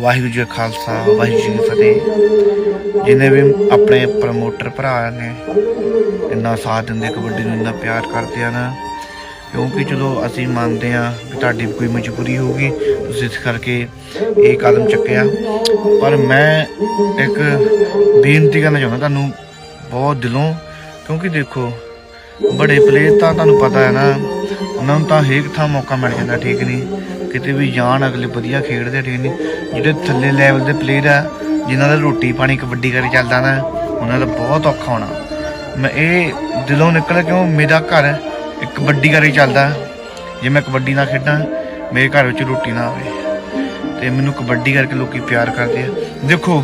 ਵਾਹਿਗੁਰੂ ਜੀ ਕਾ ਖਾਲਸਾ, ਵਾਹਿਗੁਰੂ ਜੀ ਫਤਿਹ। ਜਿਨੇ ਵੀ ਆਪਣੇ ਪ੍ਰਮੋਟਰ ਭਰਾ ਨੇ, ਇੰਨਾ ਸਾਥ ਦਿੰਦੇ, ਕਬੱਡੀ ਨੂੰ ਇੰਨਾ ਪਿਆਰ ਕਰਦੇ ਆ ਨਾ ਕਿਉਂਕਿ ਚਲੋ ਅਸੀਂ ਮੰਨਦੇ ਆ ਕਿ ਤੁਹਾਡੀ ਵੀ ਕੋਈ ਮਜਬੂਰੀ ਹੋਊਗੀ, ਤੁਸੀਂ ਇਸ ਕਰਕੇ ਇਹ ਕਦਮ ਚੱਕਿਆ। ਪਰ ਮੈਂ ਇੱਕ ਬੇਨਤੀ ਕਰਨਾ ਚਾਹੁੰਦਾ ਤੁਹਾਨੂੰ ਬਹੁਤ ਦਿਲੋਂ, ਕਿਉਂਕਿ ਦੇਖੋ, ਬੜੇ ਪਲੇਅਰ ਤਾਂ ਤੁਹਾਨੂੰ ਪਤਾ ਹੈ ਨਾ ਉਹਨਾਂ ਨੂੰ ਤਾਂ ਹਰੇਕ ਥਾਂ ਮੌਕਾ ਮਿਲ ਜਾਂਦਾ ਠੀਕ ਨਹੀਂ? ਕਿਤੇ ਵੀ ਜਾਣ ਅਗਲੇ ਵਧੀਆ ਖੇਡਦੇ ਆ, ਠੀਕ ਨਹੀਂ? ਜਿਹੜੇ ਥੱਲੇ ਲੈਵਲ ਦੇ ਪਲੇਅਰ ਆ ਜਿਨ੍ਹਾਂ ਦਾ ਰੋਟੀ ਪਾਣੀ ਕਬੱਡੀ ਕਰੀ ਚੱਲਦਾ ਨਾ ਉਹਨਾਂ ਦਾ ਬਹੁਤ ਔਖਾ ਹੋਣਾ। ਮੈਂ ਇਹ ਦਿਲੋਂ ਨਿਕਲ ਕਿਉਂ ਮੇਰਾ ਘਰ ਇੱਕ ਕਬੱਡੀ ਕਰੀ ਚੱਲਦਾ। ਜੇ ਮੈਂ ਕਬੱਡੀ ਨਾ ਖੇਡਾਂ ਮੇਰੇ ਘਰ ਵਿੱਚ ਰੋਟੀ ਨਾ ਆਵੇ। ਤੇ ਮੈਨੂੰ ਕਬੱਡੀ ਕਰਕੇ ਲੋਕੀ ਪਿਆਰ ਕਰਦੇ ਆ। ਦੇਖੋ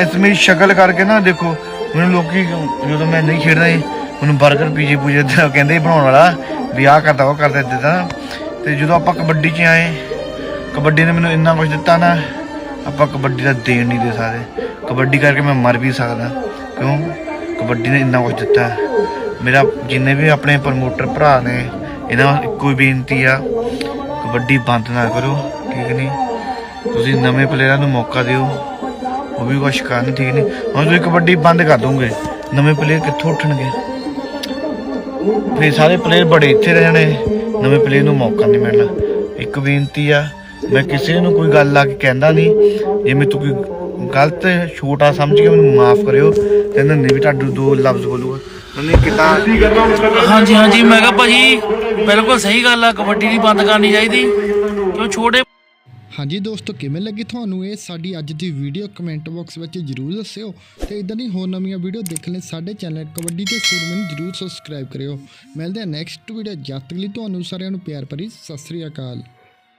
ਇਸ ਮੇਰੀ ਸ਼ਕਲ ਕਰਕੇ ਨਾ ਦੇਖੋ ਮੈਨੂੰ ਲੋਕੀ ਜਦੋਂ ਮੈਂ ਨਹੀਂ ਖੇਡਦਾ ਸੀ ਮੈਨੂੰ 버ਗਰ ਪੀਜੇ ਪੂਜੇ ਦਾ ਕਹਿੰਦੇ ਬਣਾਉਣ ਵਾਲਾ, ਵੀ ਆਹ ਕਰਦਾ, ਉਹ ਕਰਦਾ ਏਦਾਂ ਦਾ। ਤੇ ਜਦੋਂ ਆਪਾਂ ਕਬੱਡੀ 'ਚ ਆਏ, ਕਬੱਡੀ ਨੇ ਮੈਨੂੰ ਇੰਨਾ ਕੁਝ ਦਿੱਤਾ ਨਾ, ਆਪਾਂ ਕਬੱਡੀ ਦਾ ਦੇਣ ਨਹੀਂ ਦੇ ਸਕਦੇ। ਕਬੱਡੀ ਕਰਕੇ ਮੈਂ ਮਰ ਵੀ ਸਕਦਾ। ਕਿਉਂ? ਕਬੱਡੀ ਨੇ ਇੰਨਾ ਕੁਝ ਦਿੱਤਾ। ਮੇਰਾ ਜਿੰਨੇ ਵੀ ਆਪਣੇ ਪ੍ਰਮੋਟਰ ਭਰਾ ਨੇ, ਇਹਨਾਂ ਨੂੰ ਇੱਕੋ ਹੀ ਬੇਨਤੀ ਆ, ਕਬੱਡੀ ਬੰਦ ਨਾ ਕਰੋ, ਠੀਕ ਨਹੀਂ? ਤੁਸੀਂ ਨਵੇਂ ਪਲੇਅਰਾਂ ਨੂੰ ਮੌਕਾ ਦਿਓ, ਉਹ ਵੀ ਕੁਛ ਕਰਨ, ਠੀਕ ਨਹੀਂ? ਹੁਣ ਤੁਸੀਂ ਕਬੱਡੀ ਬੰਦ ਕਰ ਦੋਗੇ, ਨਵੇਂ ਪਲੇਅਰ ਕਿੱਥੋਂ ਉੱਠਣਗੇ? ਫਿਰ ਸਾਰੇ ਪਲੇਅਰ ਬੜੇ ਇੱਥੇ ਰਹਿਣੇ ਨਵੇਂ ਪਲੇਅਰ ਨੂੰ ਮੌਕਾ ਨਹੀਂ ਮਿਲਣਾ। ਇੱਕ ਬੇਨਤੀ ਆ, ਮੈਂ ਕਿਸੇ ਨੂੰ ਕੋਈ ਗੱਲ ਲਾ ਕੇ ਕਹਿੰਦਾ ਨਹੀਂ। ਜੇ ਮੈਂ ਤੂੰ ਕੋਈ ਗਲਤ ਛੋਟਾ ਸਮਝ ਕੇ ਮੈਨੂੰ ਮਾਫ ਕਰਿਓ, ਤੇ ਨੰਨੇ ਵੀ ਤੁਹਾਡੇ ਦੋ ਲਫ਼ਜ਼ ਬੋਲੂਗਾ। ਨੰਨੇ ਕਿਤਾ ਹਾਂਜੀ ਹਾਂਜੀ, ਮੈਂ ਕਿਹਾ ਭਾਜੀ, ਬਿਲਕੁਲ ਸਹੀ ਗੱਲ ਆ, ਕਬੱਡੀ ਨਹੀਂ ਬੰਦ ਕਰਨੀ ਚਾਹੀਦੀ। ਕਿਉਂ ਛੋਟੇ ਹਾਂਜੀ ਦੋਸਤੋ, ਕਿਵੇਂ ਲੱਗੀ ਤੁਹਾਨੂੰ ਇਹ ਸਾਡੀ ਅੱਜ ਦੀ ਵੀਡੀਓ ਕਮੈਂਟ ਬਾਕਸ ਵਿੱਚ ਜਰੂਰ ਦੱਸਿਓ ਤੇ ਇਦਾਂ ਦੀ ਹੋਰ ਨਵੀਆਂ ਵੀਡੀਓ ਦੇਖਣ ਲਈ ਸਾਡੇ ਚੈਨਲ ਕਬੱਡੀ ਤੇ ਸੂਰਮੇ ਨੂੰ ਜਰੂਰ ਸਬਸਕ੍ਰਾਈਬ ਕਰਿਓ। ਮਿਲਦੇ ਹਾਂ ਨੈਕਸਟ ਵੀਡੀਓ ਜਦ ਤੱਕ ਲਈ ਤੁਹਾਨੂੰ ਸਾਰਿਆਂ ਨੂੰ ਪਿਆਰ ਭਰੀ, ਸਤਿ ਸ੍ਰੀ ਅਕਾਲ।